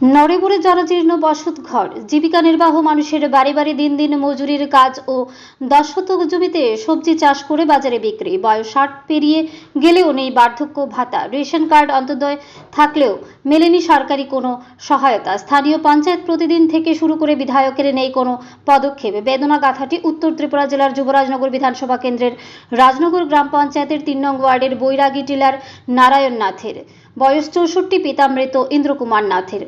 নরেবরে জরাজীর্ণ বসত ঘর। জীবিকা নির্বাহ মানুষের বাড়ি বাড়ি দিন দিন মজুরির কাজ ও দশ শতক জমিতে সবজি চাষ করে বাজারে বিক্রি। বয়স ষাট পেরিয়ে গেলেও নেই বার্ধক্য ভাতা। রেশন কার্ড অন্তদয় থাকলেও মেলেনি সরকারি কোনো সহায়তা। স্থানীয় পঞ্চায়েত প্রতিদিন থেকে শুরু করে বিধায়কের নেই কোনো পদক্ষেপ। বেদনা গাথাটি উত্তর ত্রিপুরা জেলার যুবরাজনগর বিধানসভা কেন্দ্রের রাজনগর গ্রাম পঞ্চায়েতের তিন নং ওয়ার্ডের বৈরাগী টিলার নারায়ণ নাথের বয়স চৌষট্টি, পিতা মৃত ইন্দ্রকুমার নাথের।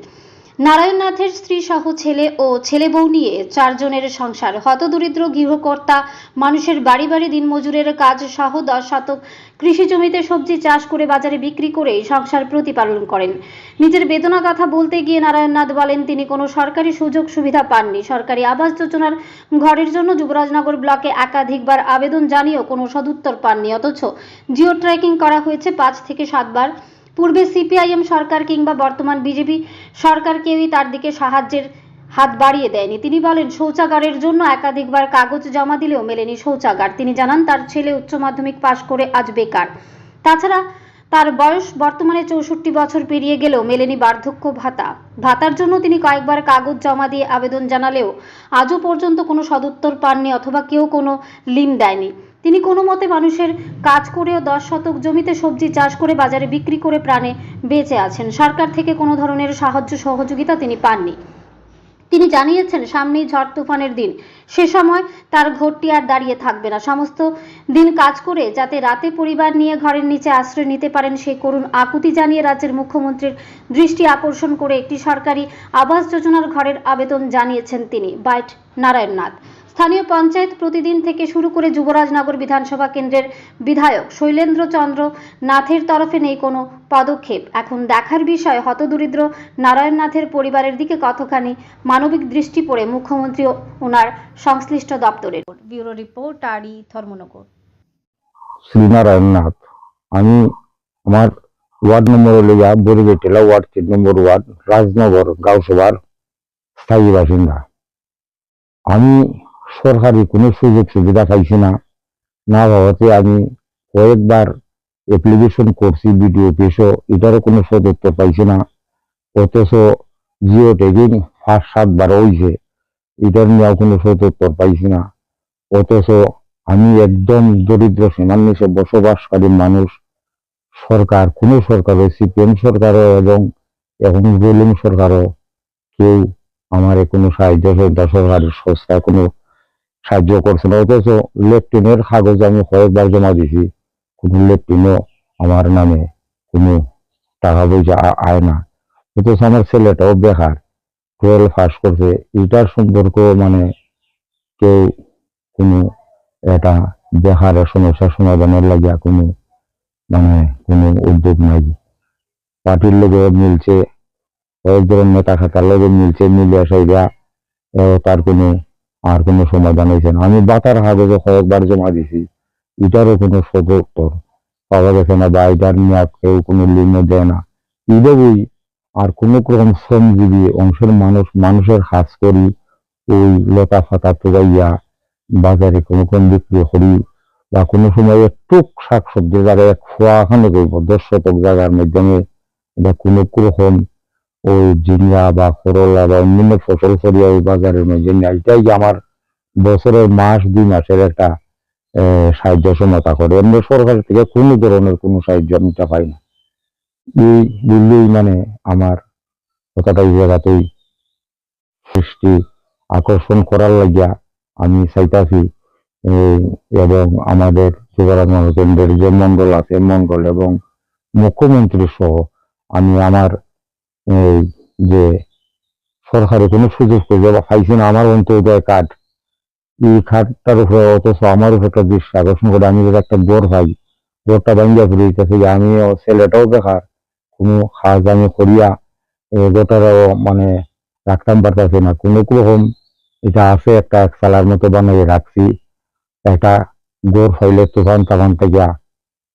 নারায়ণ নাথের স্ত্রী সহ ছেলে ও ছেলে বউ নিয়ে চারজনের সংসার। হতদরিদ্র গৃহকর্তা, মানুষের বাড়ি বাড়ি দিনমজুরের কাজ সহ দশ শতক কৃষি জমিতে সবজি চাষ করে বাজারে বিক্রি করে সংসার প্রতিপালন করেন। নিজের বেদনা কথা বলতে গিয়ে নারায়ণনাথ বলেন, তিনি কোনো সরকারি সুযোগ সুবিধা পাননি। সরকারি আবাস যোজনার ঘরের জন্য যুবরাজনগর ব্লকে একাধিকবার আবেদন জানিয়েও কোনো সদুত্তর পাননি, অথচ জিও ট্র্যাকিং করা হয়েছে পাঁচ থেকে সাতবার। পূর্বে সিপিআইএম সরকার কিংবা বর্তমান বিজেপি সরকার কেউই তার দিকে সাহায্যের হাত বাড়িয়ে দেয়নি। তিনি বলেন, শৌচাগারের জন্য একাধিকবার কাগজ জমা দিলেও মেলেনি শৌচাগার। তিনি জানান, তার ছেলে উচ্চ মাধ্যমিক পাশ করে আজ বেকার। তাছাড়া তার বয়স বর্তমানে চৌষট্টি বছর পেরিয়ে গেলেও মেলেনি বার্ধক্য ভাতা। ভাতার জন্য তিনি কয়েকবার কাগজ জমা দিয়ে আবেদন জানালেও আজও পর্যন্ত কোনো সদুত্তর পাননি অথবা কেউ কোনো লিম দেয়নি। তিনি কোনো মতে মানুষের কাজ করেও দশ শতক জমিতে সবজি চাষ করে বাজারে বিক্রি করে প্রাণে বেঁচে আছেন। সরকার থেকে কোনো ধরনের সাহায্য সহযোগিতা তিনি পাননি। তিনি জানিয়েছেন, সামনেই ঝড় তুফানের দিন। সে সময় তার ঘরটি আর দাঁড়িয়ে থাকবে না। সমস্ত দিন কাজ করে যাতে রাতে পরিবার নিয়ে ঘরের নিচে আশ্রয় নিতে পারেন সেই করুণ আকুতি জানিয়ে রাজ্যের মুখ্যমন্ত্রীর দৃষ্টি আকর্ষণ করে একটি সরকারি আবাস যোজনার ঘরের আবেদন জানিয়েছেন তিনি। বাইট নারায়ণনাথ। স্থানীয় পঞ্চায়েত প্রতিদিন থেকে শুরু করে যুবরাজনগর বিধানসভা কেন্দ্রের বিধায়ক শৈলেন্দ্র চন্দ্র নাথের তরফে নেই কোনো পদক্ষেপ। এখন দেখার বিষয় হতদরিদ্র নারায়ণনাথের পরিবারের দিকে কতখানি মানবিক দৃষ্টি পড়ে মুখ্যমন্ত্রী ও ওনার সংশ্লিষ্ট দপ্তরের। ব্যুরো রিপোর্ট আরই ধর্মনগর। শ্রীনারায়ণ নাথ আমি আমার ওয়ার্ড নম্বর হলো গিয়া বরিবেটেলা ওয়ার্ড তিন নম্বর ওয়ার্ড রাজনগর গাঁওসভার স্থায়ী বাসিন্দা। আমি সরকারি কোনো সুযোগ সুবিধা পাইছি না। না ভাবতে আমি কয়েকবার অ্যাপ্লিকেশন করছি বিডিও অফিসও এটারও কোনো সদুত্তর পাইছি না। অথচ জিও ট্যাগিং ফার্স্ট সাতবার হয়েছে এটার নিয়েও কোনো সদুত্তর পাইছি না। অথচ আমি একদম দরিদ্র সীমার নিচে বসবাসকারী মানুষ। সরকার, কোনো সরকারও, সিপিএম সরকারও এবং এখন রুলিং সরকারও কেউ আমার কোনো সাহায্য সহায়তা সরকারের সংস্থায় কোনো সাহায্য করছে না অথচ লেফটেনের কাগজ আমি কয়েকবার জমা দিছি, কোনো লেফটেনও আমার নামে কোনো টাকা পয়সা আয় না। অথচ আমার ছেলেটাও বেকার, টুয়েলভ পাস করছে। এটার সম্পর্ক মানে কেউ কোনো এটা বেকারের সমস্যা সমাধানের লাগিয়া কোনো মানে কোনো উদ্যোগ নাই। পার্টির লোকেও মিলছে, কয়েকজন নেতা খাতার লোকে মিলছে, মিলিয়া সাইডা তার কোনো আর কোনো সমাধান হয়েছে না। আমি বাতার কাগজে কয়েকবার জমা দিছি। এটারও কোনো সদুত্তর পাওয়া গেছে না বা এটার নিয়ে কেউ কোনো লিঙ্ক দেয় না। এইভাবেই আর কোনো ক্রম শ্রমজীবী অংশের মানুষ, মানুষের কাজ করি ওই লতা ফাতা তোগাইয়া বাজারে কোনো কোন বিক্রি করি বা কোনো সময় একটু শাক সবজির জায়গায় এক ফোয়া খানে করব দশ শতক জায়গার মাধ্যমে বা কোনো রকম ওই ঝিঙ্গা বা করলা বা অন্যান্য ফসল করিয়া ওই বাজারের মধ্যে নিয়ে এটাই আমার বছরের মাস দুই মাসের একটা সাহায্য সমাতা করে। এমনি সরকার থেকে কোনো ধরনের কোনো সাহায্য আমি পাই না। এই বললেই মানে আমার কথাটা এই জায়গাতেই সৃষ্টি। আকর্ষণ করার লাগিয়া আমি এই, এবং আমাদের যুবরাজ কেন্দ্রের যে মন্ডল আছে মন্ডল এবং মুখ্যমন্ত্রী সহ আমি আমার এই যে সরকারি কোনো সুযোগ সুবিধা পাইছি না, আমার অন্তর্দয় কার্ড এই কার্ডটার উপরে অথচ আমার উপরে একটা দৃষ্টি আকর্ষণ করে আমি একটা গড় পাই গড়টা ভাঙ্গিয়া পড়ে যেতেছে যে আমি ছেলেটাও বেকার, কোনো কাজ আমি করিয়া গোটারও মানে রাখতাম পারতেছি না। কোনো রকম এটা আছে একটা সালার মতো বানিয়ে রাখছি, একটা গড় ফাইলে তুফান তাফান থেকে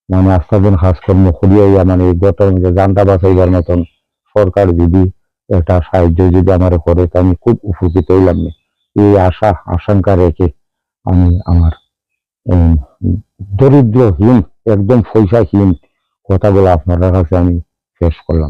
মানে আস্তা দিন কাজকর্ম করিয়া মানে গোটার মধ্যে জানটা বাঁচাইবার মতন সরকার যদি একটা সাহায্য যদি আমার করে, তো আমি খুব উপকৃত হইলাম এই আশা, আশঙ্কা রেখে আমি আমার দরিদ্রহীন, একদম পয়সাহীন কথাগুলো আপনার কাছে আমি শেষ করলাম।